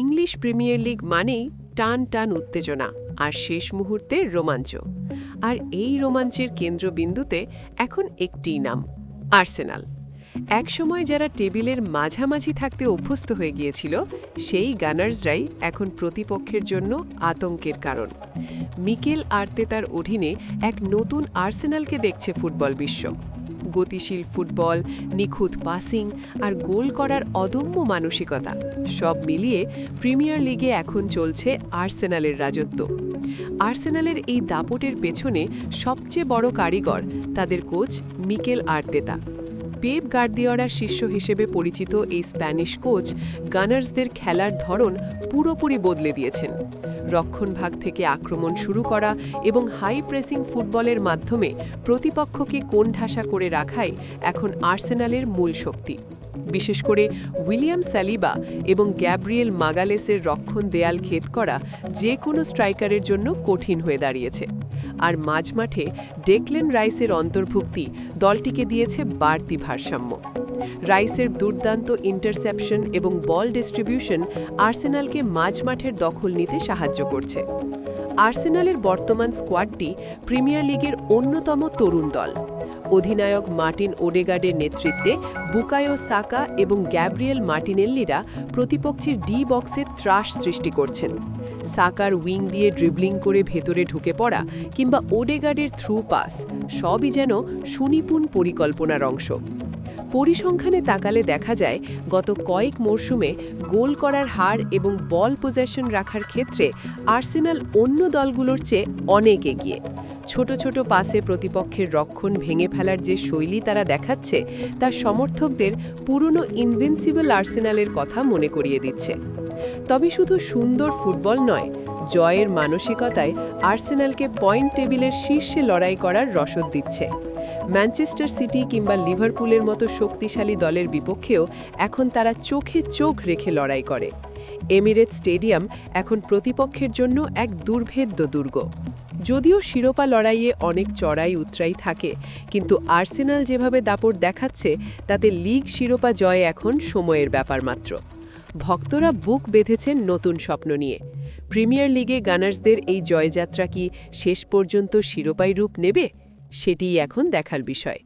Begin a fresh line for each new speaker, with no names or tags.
English premier league মানেই টান টান উত্তেজনা আর শেষ মুহূর্তের রোমাঞ্চ। আর এই রোমাঞ্চের কেন্দ্রবিন্দুতে এখন একটিই নাম, আর্সেনাল। একসময় যারা টেবিলের মাঝামাঝি থাকতে অভ্যস্ত হয়ে গিয়েছিল, সেই গানার্সরাই এখন প্রতিপক্ষের জন্য আতঙ্কের কারণ। মিকেল আর্তেতার অধীনে এক নতুন আর্সেনালকে দেখছে ফুটবল বিশ্ব। গতিশীল ফুটবল, নিখুঁত পাসিং আর গোল করার অদম্য মানসিকতা। সব মিলিয়ে প্রিমিয়ার লিগে এখন চলছে আর্সেনালের রাজত্ব। আর্সেনালের এই দাপটের পেছনে সবচেয়ে বড় কারিগর তাদের কোচ মিকেল আর্তেতা পেপ গার্দিওরার শিষ্য হিসেবে পরিচিত এই স্প্যানিশ কোচ গানার্সদের খেলার ধরন পুরোপুরি বদলে দিয়েছেন। রক্ষণভাগ থেকে আক্রমণ শুরু করা এবং হাই প্রেসিং ফুটবলের মাধ্যমে প্রতিপক্ষকে কোণঠাসা করে রাখাই এখন আর্সেনালের মূল শক্তি। বিশেষ করে উইলিয়াম স্যালিবা এবং গ্যাব্রিয়েল মাগালেসের রক্ষণ দেয়াল খেদ করা যে কোনো স্ট্রাইকারের জন্য কঠিন হয়ে দাঁড়িয়েছে। আর মাঝমাঠে ডেকলেন রাইসের অন্তর্ভুক্তি দলটিকে দিয়েছে বাড়তি ভারসাম্য। রাইসের দুর্দান্ত ইন্টারসেপশন এবং বল ডিস্ট্রিবিউশন আর্সেনালকে মাঝমাঠের দখল নিতে সাহায্য করছে। আর্সেনালের বর্তমান স্কোয়াডটি প্রিমিয়ার লিগের অন্যতম তরুণ দল। অধিনায়ক মার্টিন ওডেগার্ডের নেতৃত্বে বুকায়ো সাকা এবং গ্যাব্রিয়েল মার্টিনেল্লিরা প্রতিপক্ষের ডি বক্সে ত্রাস সৃষ্টি করছেন। সাকার উইং দিয়ে ড্রিবলিং করে ভেতরে ঢুকে পড়া কিংবা ওডেগার্ডের থ্রু পাস সবই যেন সুনিপুণ পরিকল্পনার অংশ। পরিসংখ্যানে তাকালে দেখা যায়, গত কয়েক মরশুমে গোল করার হার এবং বল পজেশন রাখার ক্ষেত্রে আর্সেনাল অন্য দলগুলোর চেয়ে অনেক এগিয়ে। ছোট ছোট পাসে প্রতিপক্ষের রক্ষণ ভেঙে ফেলার যে শৈলী তারা দেখাচ্ছে, তা সমর্থকদের পুরনো ইনভিনসিবল আর্সেনালের কথা মনে করিয়ে দিচ্ছে। তবে শুধু সুন্দর ফুটবল নয়, জয়ের মানসিকতায় আর্সেনালকে পয়েন্ট টেবিলের শীর্ষে লড়াই করার রসদ দিচ্ছে। ম্যানচেস্টার সিটি কিংবা লিভারপুলের মতো শক্তিশালী দলের বিপক্ষেও এখন তারা চোখে চোখ রেখে লড়াই করে। এমিরেট স্টেডিয়াম এখন প্রতিপক্ষের জন্য এক দুর্ভেদ্য দুর্গ। যদিও শিরোপা লড়াইয়ে অনেক চড়াই উতরাই থাকে, কিন্তু আর্সেনাল যেভাবে দাপট দেখাচ্ছে, তাতে লিগ শিরোপা জয় এখন সময়ের ব্যাপার মাত্র। ভক্তরা বুক বেঁধেছেন নতুন স্বপ্ন নিয়ে। প্রিমিয়ার লিগে গানার্সদের এই জয়যাত্রা কি শেষ পর্যন্ত শিরোপায় রূপ নেবে? সেটিই এখন দেখার বিষয়।